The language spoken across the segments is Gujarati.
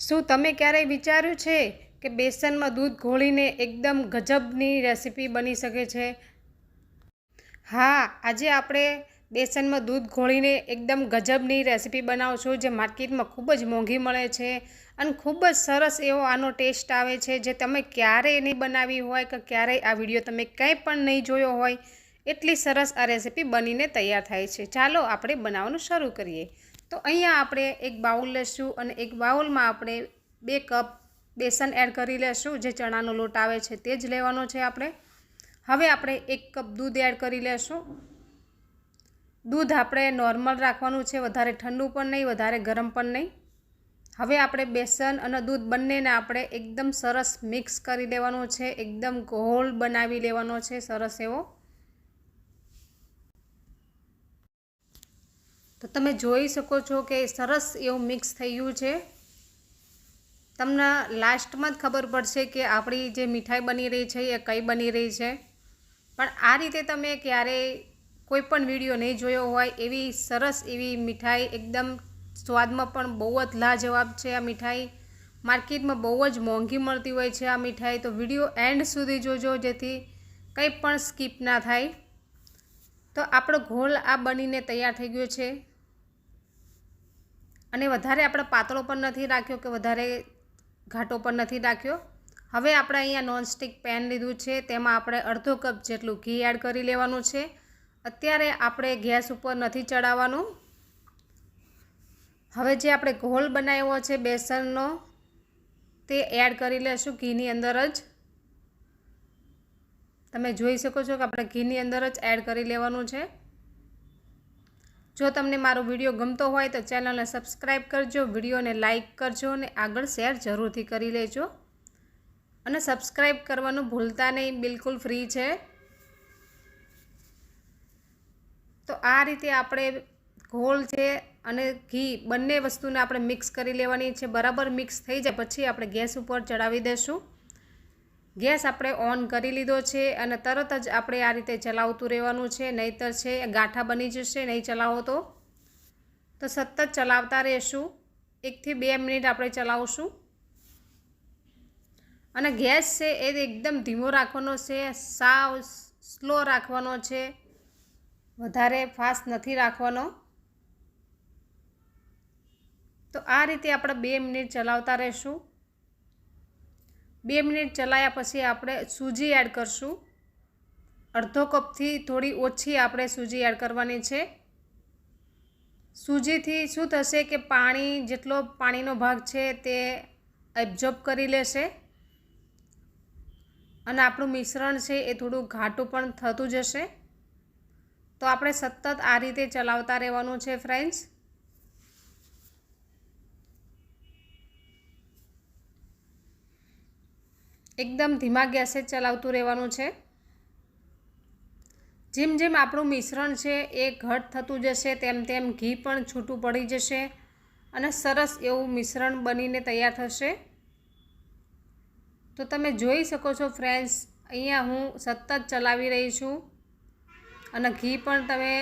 શું તમે ક્યારેય વિચાર્યું છે કે બેસનમાં દૂધ ઘોળીને એકદમ ગજબની રેસીપી બની શકે છે? હા, આજે આપણે બેસનમાં દૂધ ઘોળીને એકદમ ગજબની રેસીપી બનાવશું જે માર્કેટમાં ખૂબ જ મોંઘી મળે છે અને ખૂબ જ સરસ એવો આનો ટેસ્ટ આવે છે જે તમે ક્યારેય નહીં બનાવી હોય કે ક્યારેય આ વીડિયો તમે કંઈ પણ નહીં જોયો હોય, એટલી સરસ આ રેસીપી બનીને તૈયાર થાય છે. ચાલો આપણે બનાવવાનું શરૂ કરીએ. તો અહીંયા આપણે એક બાઉલ લેશું અને એક બાઉલમાં આપણે બે કપ બેસન એડ કરી લેશું, જે ચણાનો લોટ આવે છે તે જ લેવાનો છે આપણે. હવે આપણે એક કપ દૂધ એડ કરી લેશું. દૂધ આપણે નોર્મલ રાખવાનું છે, વધારે ઠંડુ પણ નહીં, વધારે ગરમ પણ નહીં. હવે આપણે બેસન અને દૂધ બંનેને આપણે એકદમ સરસ મિક્સ કરી દેવાનું છે, એકદમ ઘોળ બનાવી લેવાનો છે, સરસ એવો. તો તમે જોઈ શકો છો કે સરસ એવું મિક્સ થઈ ગયું છે. તમને લાસ્ટમાં જ ખબર પડશે કે આપણી જે મીઠાઈ બની રહી છે, એ કઈ બની રહી છે. પણ આ રીતે તમે ક્યારેય કોઈ પણ વીડિયો નહીં જોયો હોય, એવી સરસ એવી મીઠાઈ એકદમ સ્વાદમાં પણ બહુ જ લાજવાબ છે આ મીઠાઈ. માર્કેટમાં બહુ જ મોંઘી મળતી હોય છે આ મીઠાઈ. તો વીડિયો એન્ડ સુધી જોજો, જેથી કંઈ પણ સ્કીપ ના થાય. તો આપણો ઘોલ આ બનીને તૈયાર થઈ ગયો છે. અને વધારે આપણે પાતળો પણ નથી રાખ્યો કે વધારે ઘાટો પણ નથી રાખ્યો. હવે આપણે અહીંયા નોનસ્ટિક પેન લીધું છે, તેમાં આપણે અડધો કપ જેટલું ઘી એડ કરી લેવાનું છે. અત્યારે આપણે ગેસ ઉપર નથી ચડાવવાનું. હવે જે આપણે ઘોલ બનાવ્યો છે બેસનનો, તે એડ કરી લેશું ઘીની અંદર જ. તમે જોઈ શકો છો કે આપણે ઘીની અંદર જ એડ કરી લેવાનું છે. જો તમને મારો વીડિયો ગમતો હોય તો ચેનલને સબસ્ક્રાઈબ કરજો, વિડીયોને લાઇક કરજો અને આગળ શેર જરૂરથી કરી લેજો. અને સબસ્ક્રાઈબ કરવાનું ભૂલતા નહીં, બિલકુલ ફ્રી છે. તો આ રીતે આપણે ઘોળ છે અને ઘી બંને વસ્તુને આપણે મિક્સ કરી લેવાની છે. બરાબર મિક્સ થઈ જાય પછી આપણે ગેસ ઉપર ચડાવી દઈશું ગેસ આપણે ઓન કરી લીધો છે અને તરત જ આપણે આ રીતે ચલાવતું રહેવાનું છે. નહીતર છે, ગાંઠા બની જશે, નહીં ચલાવો તો. તો સતત ચલાવતા રહેશું. એકથી બે મિનિટ આપણે ચલાવશું. અને ગેસ છે એ એકદમ ધીમો રાખવાનો છે, સાવ સ્લો રાખવાનો છે. વધારે ફાસ્ટ નથી રાખવાનો. તો આ રીતે આપણે બે મિનિટ ચલાવતા રહીશું. બે મિનિટ ચલાવ્યા પછી આપણે સૂજી એડ કરશું. અડધો કપથી થોડી ઓછી આપણે સૂજી એડ કરવાની છે. સૂજીથી શું થશે કે પાણી જેટલો પાણીનો ભાગ છે તે એબ્ઝોર્બ કરી લેશે. અને આપણું મિશ્રણ છે એ થોડું ઘાટું પણ થતું જશે. તો આપણે સતત આ રીતે ચલાવતા રહેવાનું છે ફ્રેન્ડ્સ એકદમ ધીમા ગેસે ચલાવતું રહેવાનું છે. જેમ જેમ આપણું મિશ્રણ છે એ ઘટ થતું જશે, તેમ તેમ ઘી પણ છૂટું પડી જશે અને સરસ એવું મિશ્રણ બનીને તૈયાર થશે. તો તમે જોઈ શકો છો ફ્રેન્ડ્સ, અહીંયા હું સતત ચલાવી રહી છું અને ઘી પણ તમે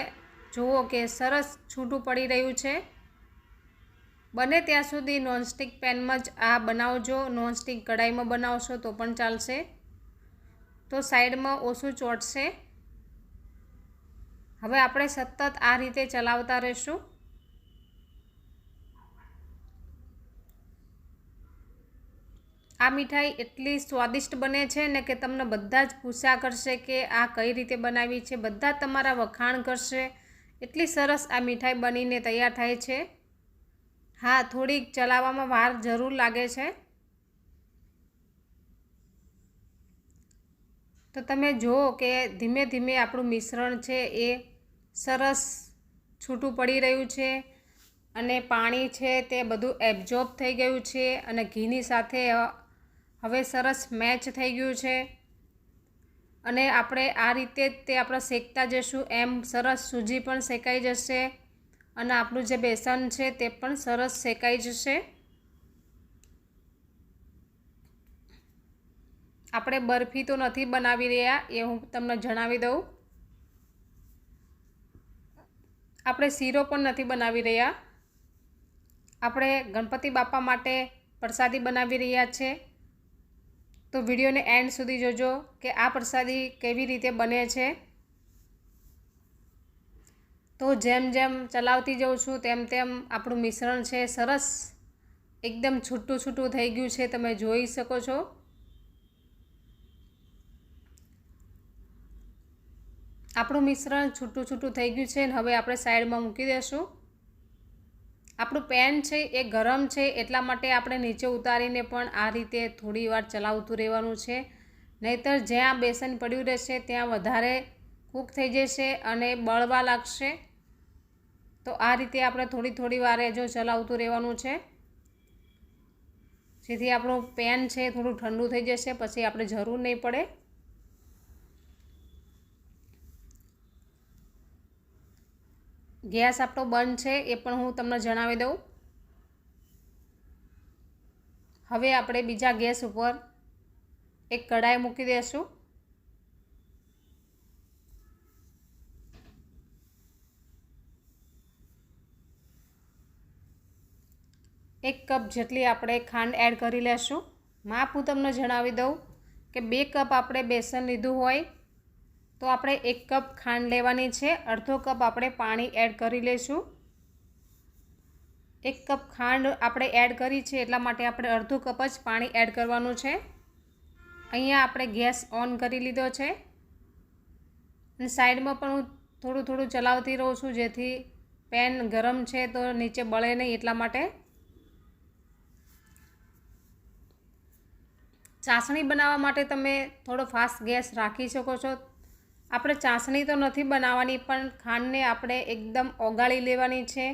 જુઓ કે સરસ છૂટું પડી રહ્યું છે. બને ત્યાં સુધી નોનસ્ટિક પેનમાં જ આ બનાવજો. નોનસ્ટિક કઢાઈમાં બનાવશો તો પણ ચાલશે. તો સાઈડમાં ઓછું ચોટશે. હવે આપણે સતત આ રીતે ચલાવતા રહીશું. આ મીઠાઈ એટલી સ્વાદિષ્ટ બને છે ને કે તમને બધા જ પૂછ્યા કરશે કે આ કઈ રીતે બનાવી છે. બધા તમારા વખાણ કરશે. એટલી સરસ આ મીઠાઈ બનીને તૈયાર થાય છે. હા, થોડીક ચલાવવામાં વાર જરૂર લાગે છે. તો તમે જુઓ કે ધીમે ધીમે આપણું મિશ્રણ છે એ સરસ છૂટું પડી રહ્યું છે અને પાણી છે તે બધું એબ્ઝોર્બ થઈ ગયું છે અને ઘીની સાથે હવે સરસ મેચ થઈ ગયું છે. અને આપણે આ રીતે તે આપણે શેકતા જઈશું એમ સરસ સૂજી પણ શેકાઈ જશે. અને આપણું જે બેસન છે તે પણ સરસ શેકાઈ જશે. આપણે બરફી તો નથી બનાવી રહ્યા એ હું તમને જણાવી દઉં. આપણે શીરો પણ નથી બનાવી રહ્યા. આપણે ગણપતિ બાપા માટે પ્રસાદી બનાવી રહ્યા છે. તો વિડીયોને એન્ડ સુધી જોજો કે આ પ્રસાદી કેવી રીતે બને છે. તો જેમ જેમ ચલાવતી જાઉં છું, તેમ તેમ આપણું મિશ્રણ છે સરસ. એકદમ છૂટું છૂટું થઈ ગયું છે, તમે જોઈ શકો છો. આપણું મિશ્રણ છૂટું છૂટું થઈ ગયું છે ને હવે આપણે સાઈડમાં મૂકી દઈશું આપણું પેન છે એ ગરમ છે, એટલા માટે આપણે નીચે ઉતારીને પણ આ રીતે થોડી વાર ચલાવતું રહેવાનું છે. નહીતર જ્યાં બેસન પડ્યું રહેશે, ત્યાં વધારે કૂક થઈ જશે અને બળવા લાગશે. તો આ રીતે આપણે થોડી થોડી વારે જો ચલાવતું રહેવાનું છે. જેથી આપણું પેન છે થોડું ઠંડુ થઈ જશે, પછી આપણે જરૂર નહીં પડે. ગેસ આપણો બંધ છે એ પણ હું તમને જણાવી દઉં. હવે આપણે બીજા ગેસ ઉપર એક કઢાઈ મૂકી દઈશું એક કપ જેટલી આપણે ખાંડ એડ કરી લેશું. માપ હું તમને જણાવી દઉં કે બે કપ આપણે બેસન લીધું હોય તો આપણે એક કપ ખાંડ લેવાની છે. અડધો કપ આપણે પાણી એડ કરી લઈશું એક કપ ખાંડ આપણે એડ કરી છે એટલા માટે આપણે અડધો કપ જ પાણી એડ કરવાનું છે. અહીંયા આપણે ગેસ ઓન કરી લીધો છે. અને સાઈડમાં પણ હું થોડું થોડું ચલાવતી રહું છું જેથી પેન ગરમ છે તો નીચે બળે નહીં એટલા માટે. ચાસણી બનાવવા માટે તમે થોડો ફાસ્ટ ગેસ રાખી શકો છો. આપણે ચાસણી તો નથી બનાવવાની, પણ ખાંડને આપણે એકદમ ઓગાળી લેવાની છે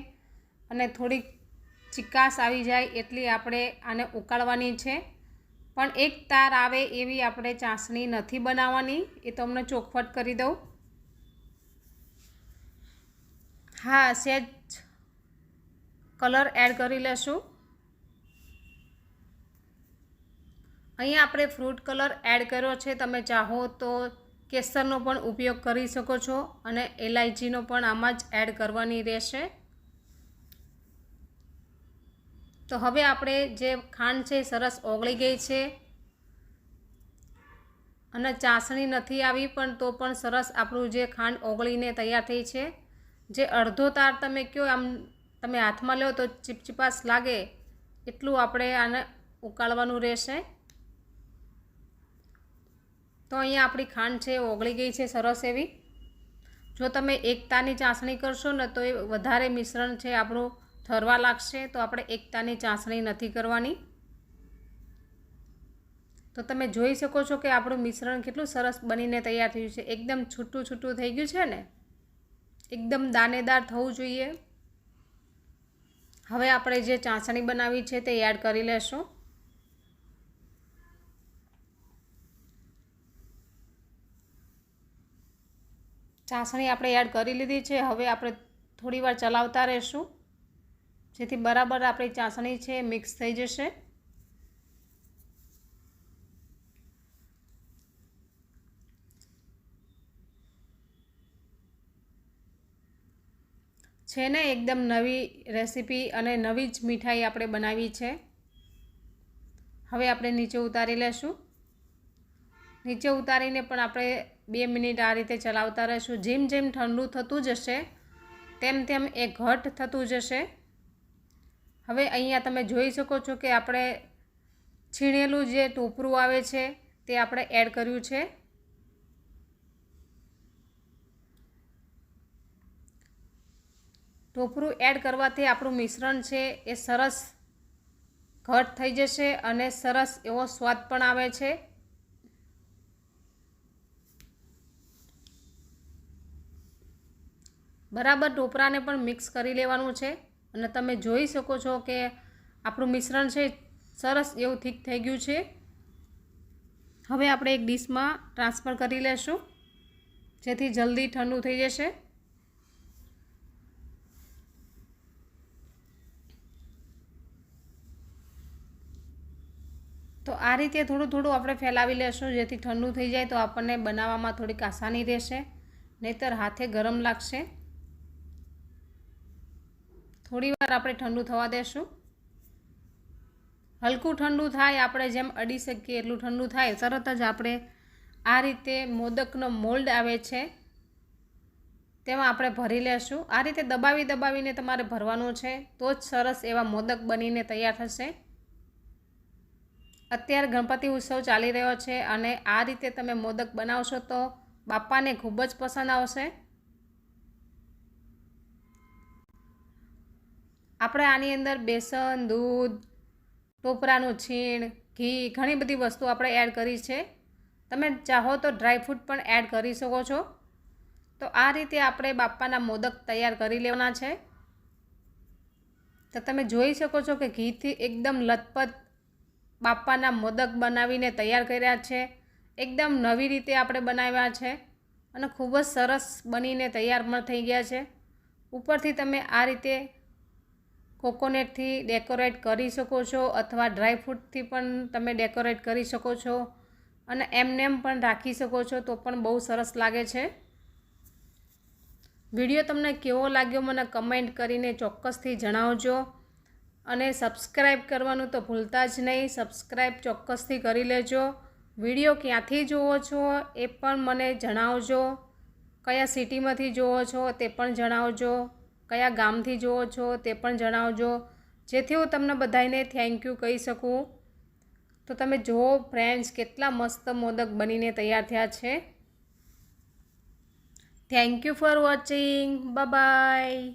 અને થોડીક ચિકાસ આવી જાય એટલી આપણે આને ઉકાળવાની છે. પણ એક તાર આવે એવી આપણે ચાસણી નથી બનાવવાની. એ તમને ચોખવટ કરી દઉં. હા સહેજ કલર એડ કરી લેશું. અહીંયા આપણે ફ્રૂટ કલર એડ કર્યો છે. તમે ચાહો તો કેસરનો પણ ઉપયોગ કરી શકો છો અને એલાયચીનો પણ આમાં જ એડ કરવાની રહેશે. તો હવે આપણે જે ખાંડ છે સરસ ઓગળી ગઈ છે અને ચાસણી નથી આવી, પણ તો પણ સરસ આપણું જે ખાંડ ઓગળીને તૈયાર થઈ છે. જે અડધો તાર તમે કહો આમ તમે હાથમાં લો તો ચીપચીપાસ લાગે એટલું આપણે આને ઉકાળવાનું રહેશે. તો અહીંયા આપણી ખાંડ છે ઓગળી ગઈ છે સરસ એવી. જો તમે એકતાની ચાસણી કરશો ને તો એ વધારે મિશ્રણ છે, આપણું ઠરવા લાગશે, તો આપણે એકતાની ચાસણી નથી કરવાની. તો તમે જોઈ શકો છો કે આપણું મિશ્રણ કેટલું સરસ બનીને તૈયાર થયું છે. એકદમ છૂટું છૂટું થઈ ગયું છે ને, એકદમ દાનેદાર થવું જોઈએ. હવે આપણે જે ચાસણી બનાવી છે તે એડ કરી લેશું. ચાસણી આપણે એડ કરી લીધી છે. હવે આપણે થોડીવાર ચલાવતા રહેશું. જેથી બરાબર આપણી ચાસણી છે, મિક્સ થઈ જશે. છે ને, એકદમ નવી રેસીપી અને નવી જ મીઠાઈ આપણે બનાવી છે. હવે આપણે નીચે ઉતારી લેશું. નીચે ઉતારીને પણ આપણે બે મિનિટ આ રીતે ચલાવતા રહીશું. જેમ જેમ ઠંડુ થતું જશે, તેમ તેમ એ ઘટ થતું જશે. હવે અહીંયા તમે જોઈ શકો છો કે આપણે છીણેલું જે ટોપરું આવે છે, તે આપણે એડ કર્યું છે. ટોપરું એડ કરવાથી આપણું મિશ્રણ છે એ સરસ ઘટ થઈ જશે અને સરસ એવો સ્વાદ પણ આવે છે. બરાબર ઢોપરાને પણ મિક્સ કરી લેવાનું છે અને તમે જોઈ શકો છો કે આપણું મિશ્રણ છે સરસ એવું થીક થઈ ગયું છે. હવે આપણે એક ડીશમાં ટ્રાન્સફર કરી લેશું. જેથી જલ્દી ઠંડુ થઈ જશે. તો આ રીતે થોડું થોડું આપણે ફેલાવી લેશું જેથી ઠંડુ થઈ જાય તો આપણને બનાવવામાં થોડીક આસાની રહેશે. નહીતર હાથે ગરમ લાગશે. થોડી વાર આપણે ઠંડુ થવા દેશું. હલકું ઠંડુ થાય, આપણે જેમ અડી શકીએ એટલું ઠંડુ થાય. તરત જ આપણે આ રીતે મોદકનો મોલ્ડ આવે છે, તેમાં આપણે ભરી લેશું. આ રીતે દબાવી દબાવીને તમારે ભરવાનું છે, તો જ સરસ એવા મોદક બનીને તૈયાર થશે. અત્યારે ગણપતિ ઉત્સવ ચાલી રહ્યો છે અને આ રીતે તમે મોદક બનાવશો તો બાપાને ખૂબ જ પસંદ આવશે. આપણે આની અંદર બેસન, દૂધ, ટોપરાનું છીણ, ઘી, ઘણી બધી વસ્તુ આપણે એડ કરી છે. તમે ચાહો તો ડ્રાયફ્રૂટ પણ એડ કરી શકો છો. તો આ રીતે આપણે બાપાના મોદક તૈયાર કરી લેવાના છે. તો તમે જોઈ શકો છો કે ઘીથી એકદમ લથપથ બાપાના મોદક બનાવીને તૈયાર કર્યા છે. એકદમ નવી રીતે આપણે બનાવ્યા છે અને ખૂબ જ સરસ બનીને તૈયાર પણ થઈ ગયા છે. ઉપરથી તમે આ રીતે કોકોનેટથી ડેકોરેટ કરી શકો છો અથવા ડ્રાયફ્રૂટથી પણ તમે ડેકોરેટ કરી શકો છો અને એમનેમ પણ રાખી શકો છો તો પણ બહુ સરસ લાગે છે. વીડિયો તમને કેવો લાગ્યો મને કમેન્ટ કરીને ચોક્કસથી જણાવજો અને સબસ્ક્રાઈબ કરવાનું તો ભૂલતા જ નહીં સબસ્ક્રાઈબ ચોક્કસથી કરી લેજો. વીડિયો ક્યાંથી જુઓ છો એ પણ મને જણાવજો, કયા સિટીમાંથી જુઓ છો તે પણ જણાવજો. કયા ગામથી જુઓ છો તે પણ જણાવજો. જેથી હું તમને બધાને થેન્ક યુ કહી શકું. તો તમે જુઓ ફ્રેન્ડ્સ કેટલા મસ્ત મોદક બનીને તૈયાર થયા છે. Thank you for watching bye